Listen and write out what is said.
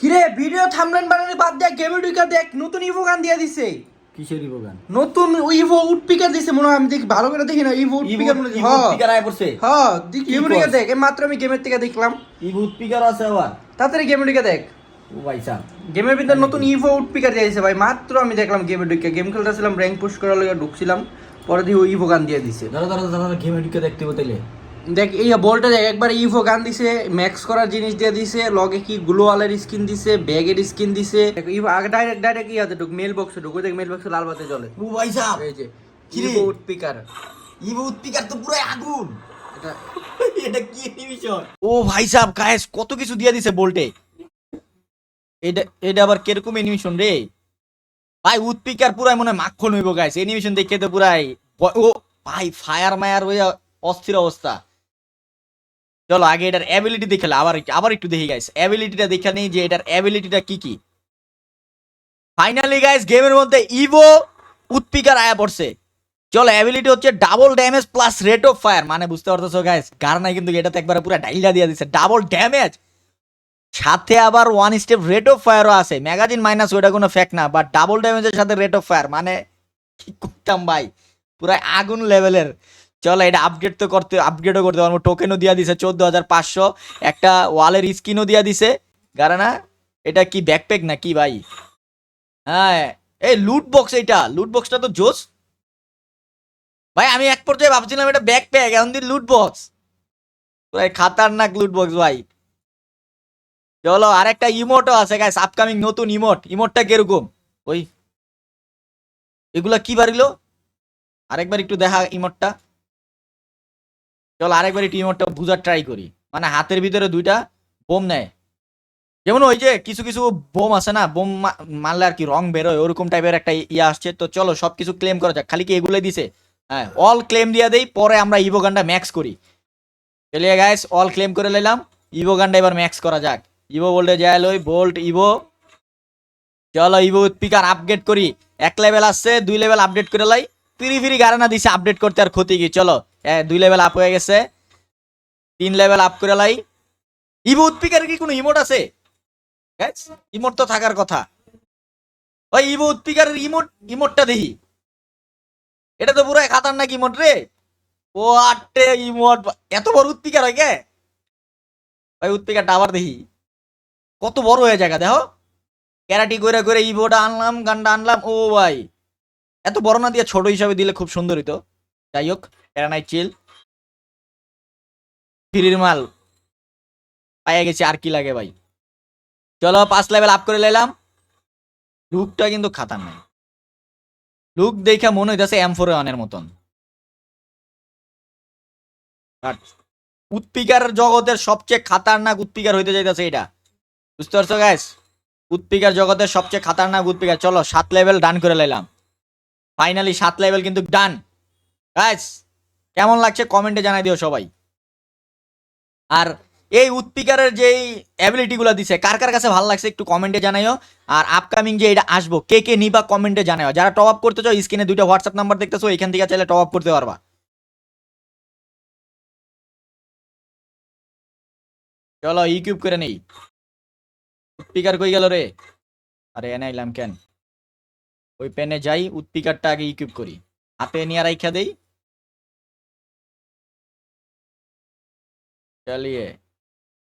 কিরে ভিডিও থামলেন বানানি বাদ দেখ গেমে ঢুকে দেখ নতুন ইভো গান দিয়ে দিছে। কিসের ইভো গান? নতুন ইভো উডপিকার দিছে মনে হয় আমি দেখি ভালো করে দেখি না ইভো উডপিকার মনে হয় হ্যাঁ। স্পিকার আয় পড়ছে। হ্যাঁ দেখ গেমে ঢুকে দেখ এই মাত্র আমি গেমের থেকে দেখলাম। ইভো স্পিকার আছে আবার। তাড়াতাড়ি গেমে ঢুকে দেখ। ও ভাই সাহেব গেমের ভিতরে নতুন ইভো উডপিকার দিয়ে দিছে ভাই মাত্র আমি দেখলাম গেমে ঢুকে। গেম খেলতেছিলাম র্যাঙ্ক পুশ করার লগে ঢুকছিলাম পরে দিয়ে ইভো গান দিয়ে দিছে। ধরো ধরো ধরো গেমে ঢুকে দেখতে হবে তাইলে। দেখ এই বলটা দেখ একবার ইভো গান দিছে ম্যাক্স করার জিনিস দিয়ে দিছে লগে কি গ্লোয়ালের স্কিন দিছে ব্যাগের স্কিন দিছে। ইভো আগে ডাইরেক্ট ডাইরেক্ট ইয়াতে ঢুক মেল বক্সে ঢুক দেখ মেল বক্সে লাল বাতি জ্বলে। ও ভাই সাহেব! এই যে কি রে? ইভো স্পিকার ইভো স্পিকার তো পুরো আগুন! এটা এটা কি অ্যানিমেশন ও ভাই সাহেব গায়েস কত কিছু দিয়ে দিছে বোল্টে। এটা এটা আবার কীরকম অ্যানিমেশন রে? ভাই উৎপিকার পুরাই মনে হয় মাখন হইব গাইস অ্যানিমেশন দেখে তো পুরাই ও ভাই ফায়ার মায়ার হয়ে অস্থির অবস্থা। চলো আগে এটার অ্যাবিলিটি দেখে আবার আবার একটু দেখি গাইস অ্যাবিলিটিটা দেখে নেই যে এটার অ্যাবিলিটিটা কি কি। ফাইনালি গাইস গেমের মধ্যে ইভো উৎপিকার আয়া পড়ছে। চলো অ্যাবিলিটি হচ্ছে double damage plus rate of fire মানে বুঝতে পারতেছো গাইস গার্নাই কিন্তু এটাতে একবার পুরো ডাইলা দিয়ে দিচ্ছে ডাবল ড্যামেজ সাথে আবার ওয়ান স্টেপ রেট অফ ফায়ারও আছে। ম্যাগাজিন মাইনাস ওটা কোনো ফ্যাক্ট না বাট ডাবল ড্যামেজের সাথে রেট অফ ফায়ার মানে কি করতাম ভাই? পুরো আগুন লেভেলের চলো এটা আপগ্রেড তো করতে আপগ্রেডও করতে পারব। টোকেনও দিয়া দিছে চোদ্দ হাজার পাঁচশো। একটা ওয়ালের স্কিনও দিয়া দিছে। গারানা, এটা কি ব্যাকপ্যাক না কি ভাই? হ্যাঁ এই লুট বক্স এটা লুট বক্সটা তো জোস। ভাই, আমি এক পর্যায়ে ভাবছিলাম এটা ব্যাকপ্যাক এখন দিন লুট বক্স ভাই, খাতারনাক লুট বক্স ভাই। চলো, আরেকটা ইমোটও আছে গাইস আপকামিং নতুন ইমোট ইমোটটা কীরকম? ওই। এগুলা কি বাড়িলো? আরেকবার একটু দেখা ইমোটটা চলো আরেকবার একটু ইমোটটা বুঝার ট্রাই করি। মানে হাতের ভিতরে দুইটা বোম নেয়। যেমন ওই যে কিছু কিছু বোম আছে না, বোম মারলে আর কি রং বেরোয়, ওরকম টাইপের একটা ইয়ে আসছে। তো চলো সব কিছু ক্লেম করা যাক। খালি কি এগুলোই দিছে? হ্যাঁ অল ক্লেম দিয়ে দেই, পরে আমরা ইভো গানটা ম্যাক্স করি। চলিয়ে গাইস অল ক্লেম করে নিলাম। ইভো গানটা এবার ম্যাক্স করা যাক। ইভো বলতে যায় লই বোল্ট ইভো চলো ইভো স্পিকার আপগ্রেড করি। এক লেভেল আসছে, দুই লেভেল আপডেট করে লাই। ফিরি ফিরি গারানা দিছে আপডেট করতে আর ক্ষতি কি? চলো দুই লেভেল আপ হয়ে গেছে। তিন লেভেল আপ করে লাই। ইভো উৎপিকার কি কোনো ইমোট আছে? ইমোট তো থাকার কথা। ওই ইভো স্পিকারের ইমোট ইমোটটা দেখি। এটা তো পুরো খাতারনাক ইমোট রে। ও আটে ইমোট এত বড় উৎপিকার হয় কে? ভাই উৎপিকারটা আবার দেখি। কত বড় হয়ে জায়গা দেখো। ক্যারাটি করে করে ইভোটা আনলাম, গানটা আনলাম, ও ভাই। এত বড় না দিয়ে ছোট হিসাবে দিলে খুব সুন্দর হইতো যাই হোক প্যারানাই চিল ফিরির মাল। পাইয়া গেছি, আর কি লাগে ভাই। চলো পাঁচ লেভেল আপ করে নিলাম লুকটা কিন্তু খাতার নাই লুক দেখা মনে হইতেছে এম ফোর ওয়ানের মতন। উৎপিকার জগতের সবচেয়ে খাতারনাক উৎপিকার হইতে যাইতেছে এটা বুঝতে পারছ গ্যাস উৎপিকার জগতের সবচেয়ে খাতারনাক উৎপিকার। চলো, সাত লেভেল ডান করে লাইলাম। ফাইনালি সাত লেভেল কিন্তু ডান গ্যাস কেমন লাগছে কমেন্টে জানাই দিও সবাই। আর এই উৎপিকারের যেই অ্যাবিলিটি গুলো দিছে, কার কার কাছে ভালো লাগছে একটু কমেন্টে জানাইও। আর আপকামিং যে এটা আসব, কে কে নিবা কমেন্টে জানাইও। যারা টপ আপ করতে চাও স্ক্রিনে দুইটা হোয়াটসঅ্যাপ নাম্বার দেখতেছো, এখান থেকে চাইলে টপ আপ করতে পারবা। চলো ইকিউব করে নেই। উৎপিকার কই গেল রে? আরে এনে আইলাম কেন? ওই পেনে যাই উৎপিকারটা আগে ইকুইপ করি। হাতে নিয়ে রাইখা দেই। চলিয়ে।